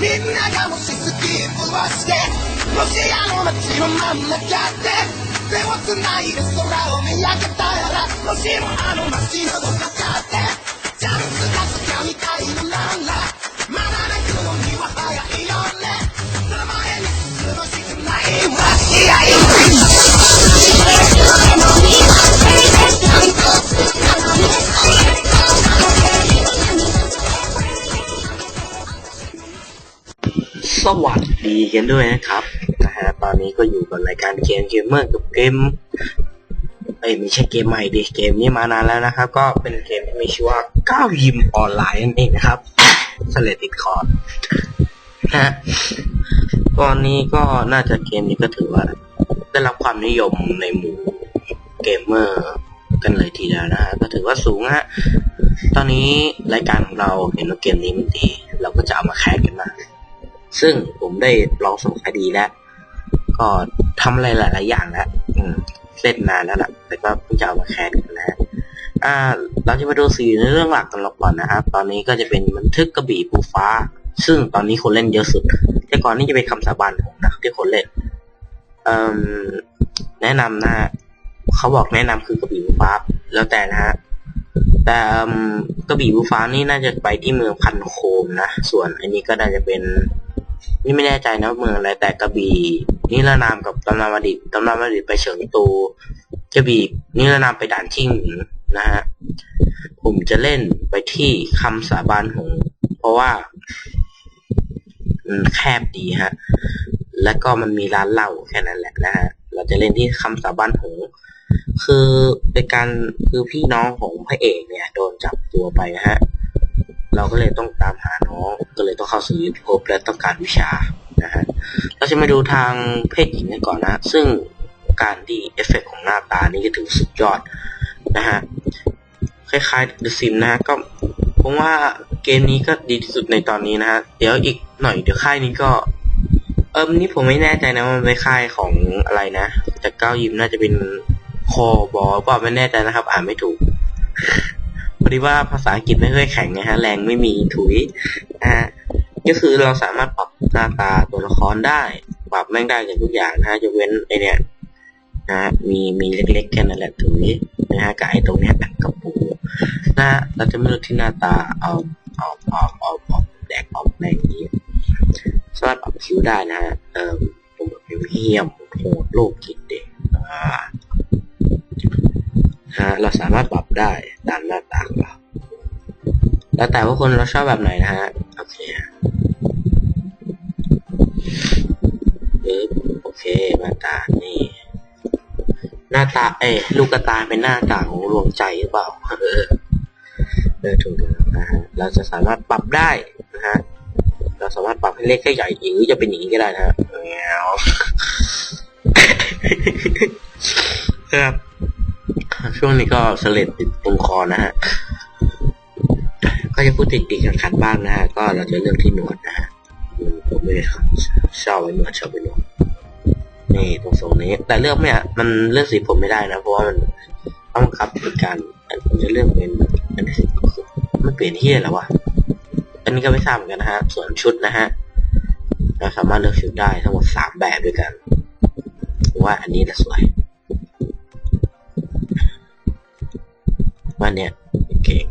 みんながもしスキップをしてロシアの街の真ん中で手をつないで空を見上げたらもしもあの街のどこかでチ สวัสดีกันด้วยนะครับนะฮะตอนนี้ก็อยู่กับรายการเกมเกมเมอร์กับเกมเอ้ยไม่ใช่เกมใหม่ดิเกมนี้มานานแล้วนะครับ ก็เป็นเกมที่มีชื่อว่าก้าวยิมออนไลน์นั่นเองนะครับสเลติดคอร์ดนะฮะตอนนี้ก็น่าจะเกมนี้ก็ถือว่า ได้รับความนิยมในหมู่เกมเมอร์กันเลยทีเดียวนะฮะก็ถือว่าสูงฮะตอนนี้รายการของเราเห็นว่าเกมนี้มันดี เราก็จะเอามาแคสกันมา ซึ่งผมได้ลองส่งคดีแล้ว ก็ทำอะไรหลาย ๆ อย่างแล้วเล่นนานแล้วล่ะ แต่ก็เพิ่งจะเอามาแคสกันนะอ่า เราจะมาดูสีในเรื่องหลักกันก่อนนะครับ ตอนนี้ก็จะเป็นบันทึกกระบี่ภูฟ้า ซึ่งตอนนี้คนเล่นเยอะสุด แต่ก่อนนี่จะเป็นคำสาบานผมนะที่คนเล่นแนะนำนะฮะเขาบอกแนะนำคือกระบี่ภูฟ้า แล้วแต่นะฮะแต่กระบี่ภูฟ้านี่น่าจะไปที่เมืองพันโคมนะ ส่วนอันนี้ก็น่าจะเป็น นี่ไม่แน่ใจนะเมืองอะไรแต่กระบี่นิรนามกับตำนานมดิตตำนานมดิตไปเฉิงตูกระบี่นิรนามไปด่านชิ่งหมิงนะฮะผมจะเล่นไปที่คำสาบานหงเพราะว่ามันแคบดีฮะ แล้วก็มันมีร้านเหล้าแค่นั้นแหละนะฮะ เราจะเล่นที่คำสาบานหงคือเป็นการคือพี่น้องของพระเอกเนี่ย โดนจับตัวไปนะฮะ เราก็เลยต้องตามหาน้องก็เลยต้องเข้าสู่ยุทธภพและต้องการวิชานะฮะเราจะมาดูทางเพศหญิงกันก่อนนะ ซึ่งการดีเอฟเฟกต์ของหน้าตานี่ก็ถือสุดยอดนะฮะคล้ายๆ The Sim นะก็ผมว่าเกมนี้ก็ดีที่สุดในตอนนี้นะฮะเดี๋ยวอีกหน่อยเดี๋ยวค่ายนี้ก็เอิมนี่ผมไม่แน่ใจนะว่ามันเป็นค่ายของอะไรนะจากเก้ายิมน่าจะเป็นคอบอก็ไม่แน่ใจนะครับ อ่านไม่ถูก ดีว่าภาษาอังกฤษไม่ค่อยแข็งนะฮะแรงไม่มีถุยนะฮะก็คือเราสามารถปรับหน้าตาตัวละครได้ ปรับแม่งได้กับทุกอย่างนะฮะยกเว้นไอเนี่ยนะฮะมีมีเล็กๆแค่นั้นแหละถุยนะฮะกับไอตรงเนี้ยกระปูนะเราจะไม่รู้ที่หน้าตาเอาเอาเอาเอาเอาแดกออกแรงอย่างนี้สามารถปรับคิ้วได้นะฮะเอ่อผมแบบเฮี้ยมโหดโลกจิตเด็กอ่า ฮะ เราสามารถปรับได้ตามหน้าตาของเราแล้วแต่ว่าคนเราชอบแบบไหนนะฮะ โอเคปึ๊บโอเคหน้าตา นี่ หน้าตา เอ้ยลูกกระตาเป็นหน้าตาของดวงใจหรือเปล่า เออเออถูกแล้วนะฮะ เราจะสามารถปรับได้นะฮะ เราสามารถปรับให้เล็กให้ใหญ่หรือจะเป็นอย่างนี้ก็ได้นะฮะแงวครับ ช่วงนี้ก็เสลดติดตรงคอนะฮะ ก็จะพูดติดติดขัดขัดๆบ้างนะฮะ ก็เราจะเลือกที่หนวดนะฮะผมไม่ได้ชอบไว้หนวดชอบไว้หนวดนี่ตรงทรงนี้ แต่เลือกไม่อะมันเลือกสีผมไม่ได้นะ เพราะว่ามันต้องบังคับเป็นการผมจะเลือกเป็นอันนี้มันเปลี่ยนที่แล้ววะ อันนี้ก็ไม่ทราบเหมือนกันนะฮะ ส่วนชุดนะฮะ เราสามารถเลือกชุดได้ทั้งหมดสามแบบด้วยกันว่าอันนี้จะสวย ว่าเนี่ยเก่ง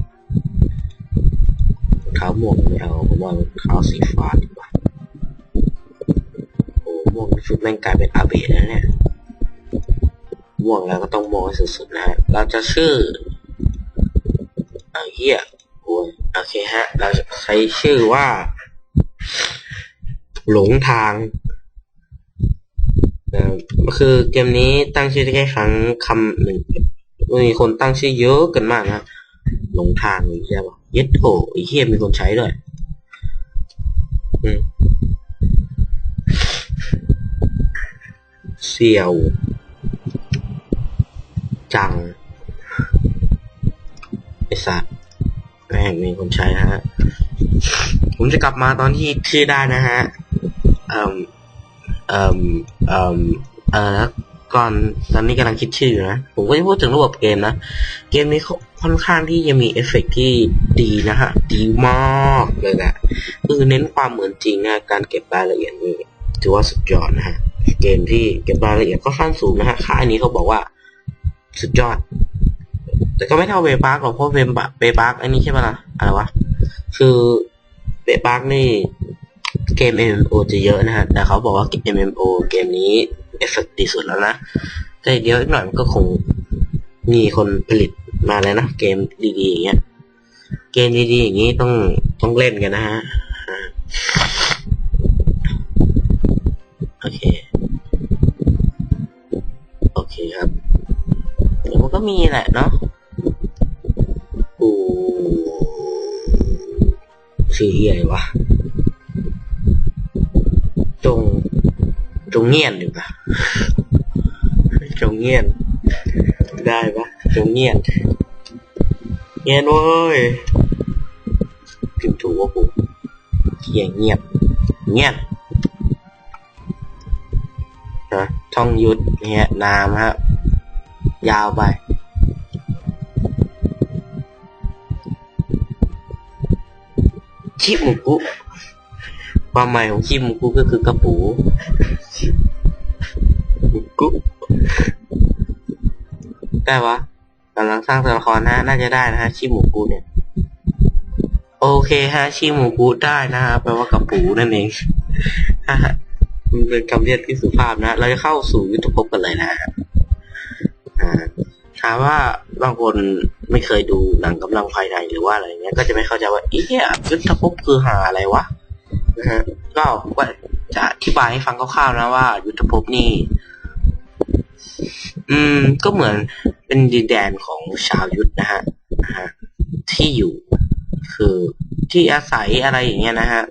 รองเท้าม่วงไม่เอาผมว่ารองเท้าสีฟ้าดีกว่าโอ้ม่วงชุดแม่งกลายเป็นอาเบะแล้วเนี่ยม่วงแล้วก็ต้องม่วงให้สุดๆนะฮะเราจะชื่อเอาเหี้ยโอ้ยโอเคฮะ เราจะใช้ชื่อว่า หลงทางเอ่อคือเกมนี้ตั้งชื่อได้แค่ครั้งคำหนึ่ง มีคนตั้งชื่อเยอะกันมากนะหลงทางใช่ปะเย็ดโถอ้เฮียมีคนใช้ด้วยอืเสี่ยว จังไอสัตว์แม่งมีคนใช้ฮะ ผมจะกลับมาตอนที่ชื่อได้นะฮะเอ่มเอ่มเอ่มเอ่อ ก่อนตอนนี้กำลังคิดชื่ออยู่นะ ผมก็จะพูดถึงระบบเกมนะ เกมนี้ค่อนข้างที่จะมีเอฟเฟกต์ที่ดีนะฮะ ดีมากเลยแหละเออเน้นความเหมือนจริงนะการเก็บรายละเอียดนี่ถือว่าสุดยอดนะฮะ เกมที่เก็บรายละเอียดก็ขั้นสูงนะฮะค่ายนี้เขาบอกว่าสุดยอด แต่ก็ไม่เท่าเวปาร์กหรอกเพราะเวมเวปาร์กอันนี้ใช่ปะล่ะอะไรวะ คือเวปาร์กนี่เกม MMO จะเยอะนะฮะ แต่เขาบอกว่าเกม MMO เกมนี้ เอฟเฟกต์ดีสุดแล้วนะแต่เดี๋ยวอีกหน่อยมันก็คงมีคนผลิตมาแล้วนะ เกมดีๆอย่างเงี้ย เกมดีๆอย่างนี้ต้องต้องเล่นกันนะฮะโอเค โอเคครับเดี๋ยวมันก็มีแหละเนาะอูชื่อเฮียอะไรวะ จง งเงียนหรือเปล่าจงเงียน ได้ปะจงเงียน เงียนเว้ยพิมพ์ถูกว่ากูเขียงเงียบ เงียบนะท่องยุทธเนี่ยนามครับยาวไป ชิมุกุความหมายของชิมุกุก็คือกระปู กุได้วะกำลังสร้างตัวละครนะน่าจะได้นะฮะชิมุกุเนี่ย โอเคฮะชิมุกุได้นะฮะแปลว่ากระปูนั่นเองมันเป็นคำเรียกที่สุภาพนะ เราจะเข้าสู่ยุทธภพกันเลยนะฮะอ่าถามว่าบางคนไม่เคยดูหนังกำลังภายในหรือว่าอะไรเงี้ย ก็จะไม่เข้าใจว่าอีเหี้ยยุทธภพคือหาอะไรวะนะฮะก็ว่าจะอธิบายให้ฟังคร่าวๆนะว่า ยุทธภพนี่ อืม ก็เหมือนเป็นดินแดนของชาวยุทธนะฮะนะฮะ ที่อยู่ คือที่อาศัยอะไรอย่างเงี้ยนะฮะ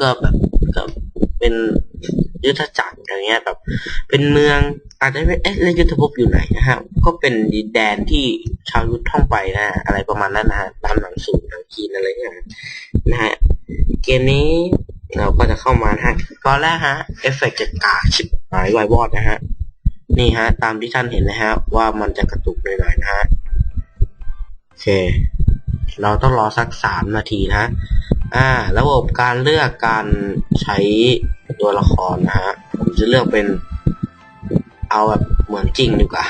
ก็แบบก็เป็นยุทธจักรอย่างเงี้ยแบบ เป็นเมืองอาจจะไม่เอ๊ะแล้วยุทธภพอยู่ไหนนะฮะ ก็เป็นดินแดนที่ชาวยุทธท่องไปนะฮะอะไรประมาณนั้นนะฮะตามหนังสูงหนังจีนอะไรเงี้ยนะฮะเกมนี้เราก็จะเข้ามานะฮะตอนแรกฮะเอฟเฟกต์จะกาชิบหายไวบอดนะฮะ นี่ฮะ ตามที่ท่านเห็นนะฮะ ว่ามันจะกระตุกหน่อยๆนะฮะ โอเค เราต้องรอสักสามนาทีนะอ่า ระบบการเลือกการใช้ตัวละครนะฮะ ผมจะเลือกเป็น เอาแบบเหมือนจริงดีกว่า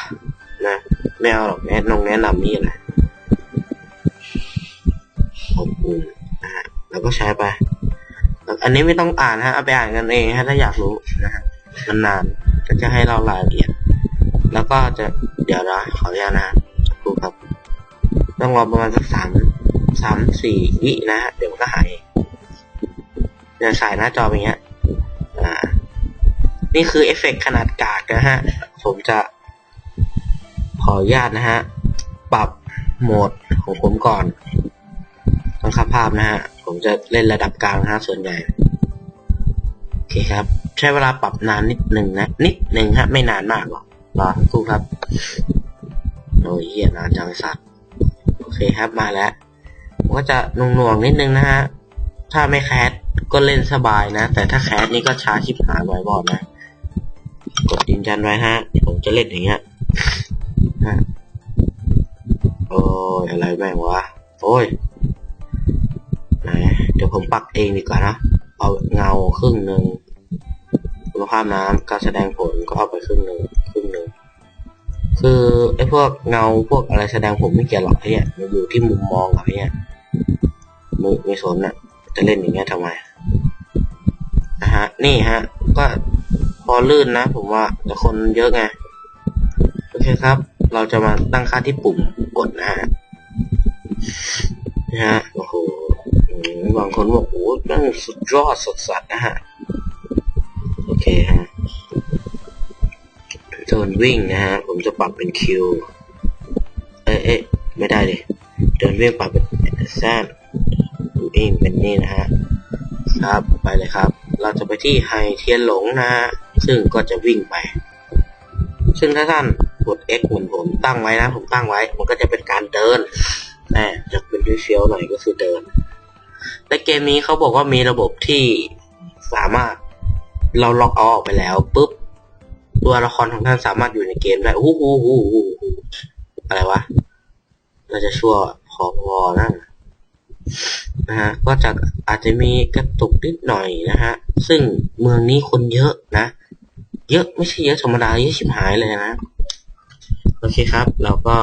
นะไม่เอาหรอกแนะนงแนะนำนี่แหละอบอุ่นะฮะแล้วก็ใช้ไป อันนี้ไม่ต้องอ่านฮะ เอาไปอ่านกันเองฮะถ้าอยากรู้นะฮะมันนาน ก็จะให้เรารายละเอียด แล้วก็จะเดี๋ยวนะขออนุญาตนะครูครับ ต้องรอประมาณสักสามสามสี่วินะฮะเดี๋ยวมันก็หายเดี๋ยวใส่หน้าจอไปเงี้ย อ่า นี่คือเอฟเฟกต์ขนาดกากนะฮะ ผมจะขออนุญาตนะฮะ ปรับโหมดของผมก่อนต้องคับภาพนะฮะ ผมจะเล่นระดับกลางนะฮะส่วนใหญ่ โอเคครับ ใช้เวลาปรับนานนิดหนึ่งนะ นิดหนึ่งฮะ ไม่นานมากหรอกรอครู่ครับ โอ้ยเหี้ยนานจังสัตว์โอเคครับมาแล้วผมก็จะหน่วงๆนิดนึงนะฮะ ถ้าไม่แคสก็เล่นสบายนะ แต่ถ้าแคสนี่ก็ช้าชิบหายไว้บอดนะ กดยืนยันไว้ฮะ ผมจะเล่นอย่างเงี้ยฮะโอ้ยอะไรแม่งวะ โอ้ยไหนเดี๋ยวผมปักเองดีกว่านะ เอาเงาครึ่งหนึ่ง คุณภาพน้ำการแสดงผลก็เอาไปครึ่งหนึ่งครึ่งหนึ่งคือไอ้พวกเงาพวกอะไรแสดงผมไม่เกี่ยวหรอกไอ้เนี่ยมันอยู่ที่มุมมองอะไอ้เนี่ยไม่ไม่สนอะจะเล่นอย่างเงี้ยทำไมนะฮะ นี่ฮะ ก็พอลื่นนะ ผมว่าแต่คนเยอะไงโอเคครับ เราจะมาตั้งค่าที่ปุ่มกดนะฮะนะฮะโอ้โหบางคนบอกโอ้โหนั่งสุดยอดสุดสัดนะฮะ เคฮะโซนวิ่งนะฮะ ผมจะปรับเป็นคิวเอ๊ะเอ๊ะไม่ได้เลยเดินวิ่งปรับเป็นแซนวิ่งเป็นนี่นะฮะ ครับไปเลยครับ เราจะไปที่ไฮเทียนหลงนะฮะ ซึ่งก็จะวิ่งไป ซึ่งถ้าท่านกด X เหมือนผมตั้งไว้นะ ผมตั้งไว้ มันก็จะเป็นการเดินแหมจะเป็นด้วิเฟียวหน่อยก็คือเดินในเกมนี้เขาบอกว่ามีระบบที่สามารถ เราล็อกเอาออกไปแล้วปุ๊บตัวละครของท่านสามารถอยู่ในเกมได้โอ้โหโอ้โหโอ้โหอะไรวะเราจะชั่วพอพอนะนะฮะก็จะอาจจะมีกระตุกนิดหน่อยนะฮะ ซึ่งเมืองนี้คนเยอะนะ เยอะไม่ใช่เยอะธรรมดาเยอะชิบหายเลยนะ โอเคครับ เราก็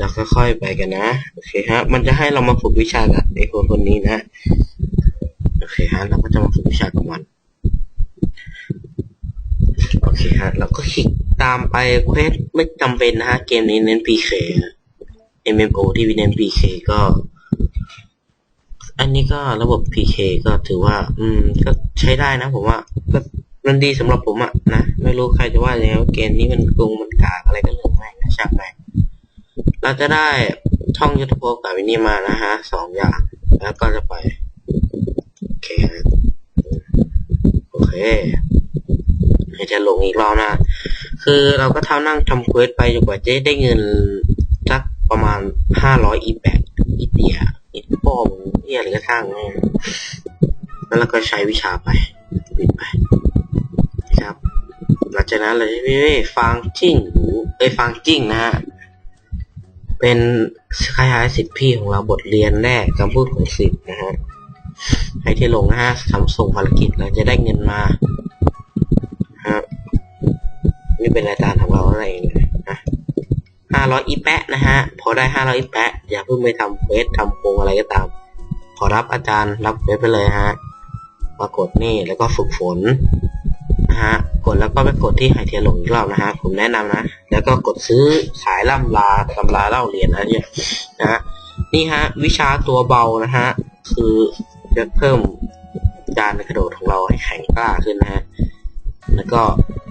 จะค่อยๆไปกันนะ โอเคฮะ มันจะให้เรามาฝึกวิชากับไอ้คนคนนี้นะ โอเคฮะ เราก็จะมาฝึกวิชากับมัน โอเคฮะเราก็คลิกตามไปเควสไม่จำเป็นนะฮะ เกมนี้เน้น PK ฮะ MMO ที่เน้น PK ก็ อันนี้ก็ระบบ PK ก็ถือว่า อืม ก็ใช้ได้นะผมว่าก็มันดีสำหรับผมอะนะ ไม่รู้ใครจะว่ายังไงว่าเกมนี้มันโกงมันกากอะไรก็เรื่องแม่นะช่างแม่เราจะได้ช่องยุทธภพกับวินี่มานะฮะสองอย่าง แล้วก็จะไป โอเคฮะโอเค ให้จะลงอีกรอบนะ คือเราก็เท่านั่งทำเควสไปจนกว่าจะได้เงินสักประมาณห้าร้อยอีแปดอีเตียอีป้อมเหียอะไรก็ช่างแม่แล้วเราก็ใช้วิชาไปปิดไปนะครับ หลังจากนั้นเราจะมีฟังจิ้งหูเอ้ฟังจิ้งนะฮะเป็นคล้ายๆสิทธิพี่ของเราบทเรียนแรกคำพูดของสิทธิ์นะฮะให้ที่ลงนะฮะทำส่งภารกิจเราจะได้เงินมา นี่เป็นรายการของเราอะไรเองนะห้าร้อยอีแปะนะฮะ พอได้ห้าร้อยอีแปะอย่าเพิ่งไปทำเควสทำโปงอะไรก็ตาม ขอรับอาจารย์รับเควสไปเลยฮะปรากฏนี่แล้วก็ฝึกฝนนะฮะ กดแล้วก็ไปกดที่ไฮเทียหลงอีกรอบนะฮะ ผมแนะนำนะ แล้วก็กดซื้อขายล่ำลาตำราเล่าเรียนนะเนี่ยนะฮะ นี่ฮะ วิชาตัวเบานะฮะ คือจะเพิ่มการกระโดดของเราให้แข็งกล้าขึ้นนะฮะ แล้วก็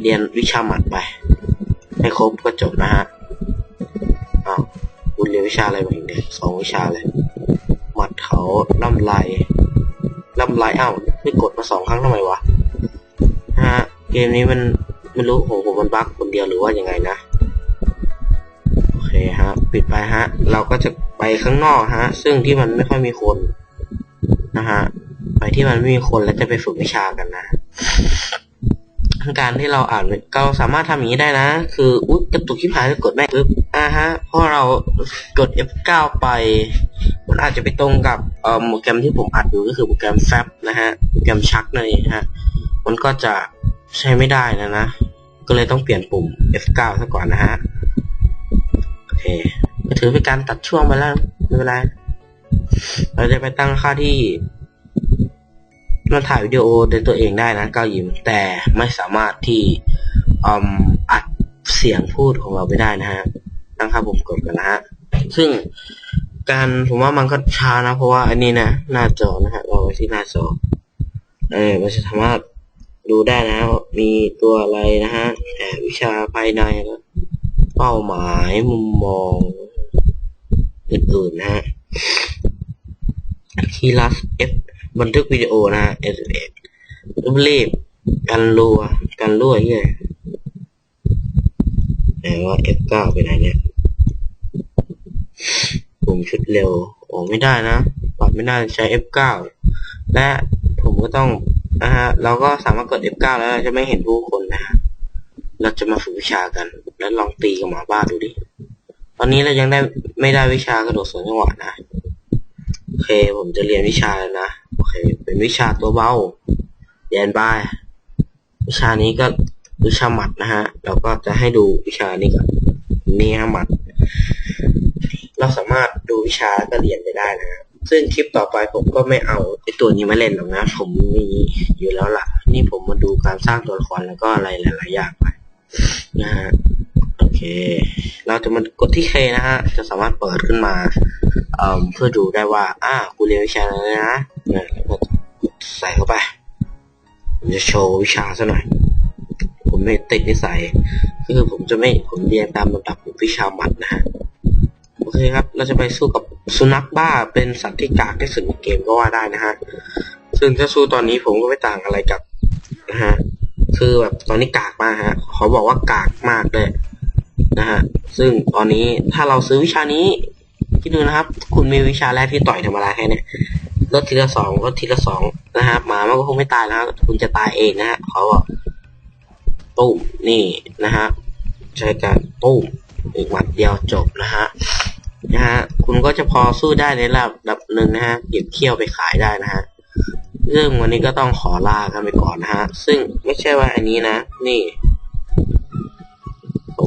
เรียนวิชาหมัดไป ให้ครบก็จบนะฮะอ้าวคุณเรียนวิชาอะไรมาอีกเนี่ยสองวิชาเลย หมัดเขาล่ำไรล่ำไรอ้าวไม่กดมาสองครั้งทำไมวะนะฮะเกมนี้มันไม่รู้ของผมมันบั๊กคนเดียวหรือว่ายังไงนะโอเคฮะปิดไปฮะ เราก็จะไปข้างนอกฮะ ซึ่งที่มันไม่ค่อยมีคนนะฮะไปที่มันไม่มีคนแล้วจะไปฝึกวิชากันนะ การที่เราอ่านเราสามารถทำอย่างนี้ได้นะ คืออุ๊ยกระตุกที่ผายกดแม่ปึ๊บอ่าฮะเพราะเรากด F9 ไป มันอาจจะไปตรงกับเอ่อโปรแกรมที่ผมอัดอยู่ก็คือโปรแกรมแฟบนะฮะโปรแกรมชักนั่นเองฮะมันก็จะใช้ไม่ได้นะนะก็เลยต้องเปลี่ยนปุ่ม F9 ซะก่อนนะฮะโอเคถือเป็นการตัดช่วงไปแล้วไม่เป็นไรเราจะไปตั้งค่าที่ มันถ่ายวิดีโอในตัวเองได้นะก้าวยิมแต่ไม่สามารถที่อัดเสียงพูดของเราไปได้นะฮะตั้งค่าปุ่มกดกันนะฮะซึ่งการผมว่ามันก็ช้านะ เพราะว่าอันนี้นะหน้าจอนะฮะเราที่หน้าจอเออมันจะสามารถดูได้นะมีตัวอะไรนะฮะแต่วิชาภายในแล้วเป้าหมายมุมมองอื่นๆนะฮะคีย์ลัส F บันทึกวิดีโอนะฮะ S 1รีบกันรัวกันรั่วเฮียแต่ว่า F9 ไปไหนเนี่ยปุ่มชุดเร็ว โอ้ไม่ได้นะปรับไม่ได้ใช้ F9 และผมก็ต้องนะฮะ เราก็สามารถกด F9 แล้วเราจะไม่เห็นผู้คนนะฮะ เราจะมาฝึกวิชากัน แล้วลองตีกับหมาบ้าดูดิ ตอนนี้เรายังได้ไม่ได้วิชากระโดดสวนจังหวะนะ โอเค ผมจะเรียนวิชาแล้วนะ อเค เป็นวิชาตัวเบาเรียนบาย วิชานี้ก็วิชาหมัดนะฮะ เราก็จะให้ดูวิชานี้ก่อนนี่ฮะหมัด เราสามารถดูวิชาแล้วก็เรียนไปได้นะฮะซึ่งคลิปต่อไปผมก็ไม่เอาไอตัวนี้มาเล่นหรอกนะ ผมมีอยู่แล้วล่ะ นี่ผมมาดูการสร้างตัวละครแล้วก็อะไรหลายๆอย่างไปนะฮะ เค เราจะมากดที่ K นะฮะ จะสามารถเปิดขึ้นมาเอ่อเพื่อดูได้ว่า อ่ากูเรียนวิชาอะไรนะเนี่ยแล้วก็ใส่เข้าไปผมจะโชว์วิชาซะหน่อย ผมไม่ติดนิสัย คือผมจะไม่ ผมเรียนตามลำดับวิชาหมัดนะฮะ โอเคครับ เราจะไปสู้กับสุนัขบ้า เป็นสัตว์ที่กากที่สุดในเกมก็ว่าได้นะฮะ ซึ่งถ้าสู้ตอนนี้ผมก็ไม่ต่างอะไรกับนะฮะ คือแบบตอนนี้กากมากฮะ ขอบอกว่ากากมากเลย นะฮะซึ่งตอนนี้ถ้าเราซื้อวิชานี้คิดดูนะครับ คุณมีวิชาแรกที่ต่อยธรรมดาแค่เนี้ยลดทีละสองลดทีละสองนะฮะหมามันก็คงไม่ตายแล้วคุณจะตายเองนะฮะเขาบอกตุ้มนี่นะฮะใช้การตุ้มอีกหมัดเดียวจบนะฮะนะฮะคุณก็จะพอสู้ได้ในระดับหนึ่งนะฮะเก็บเขี้ยวไปขายได้นะฮะเรื่องวันนี้ก็ต้องขอลากันไปก่อนนะฮะ ซึ่งไม่ใช่ว่าอันนี้นะ นี่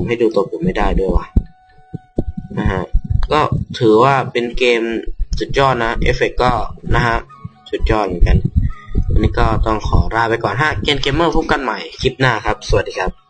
ให้ดูตัวผมไม่ได้ด้วยว่ะนะฮะก็ถือว่าเป็นเกมสุดยอดนะเอฟเฟกก็นะฮะสุดยอดเหมือนกันวันนี้ก็ต้องขอลาไปก่อนฮะเกมเกมเมอร์พบกันใหม่คลิปหน้าครับ สวัสดีครับ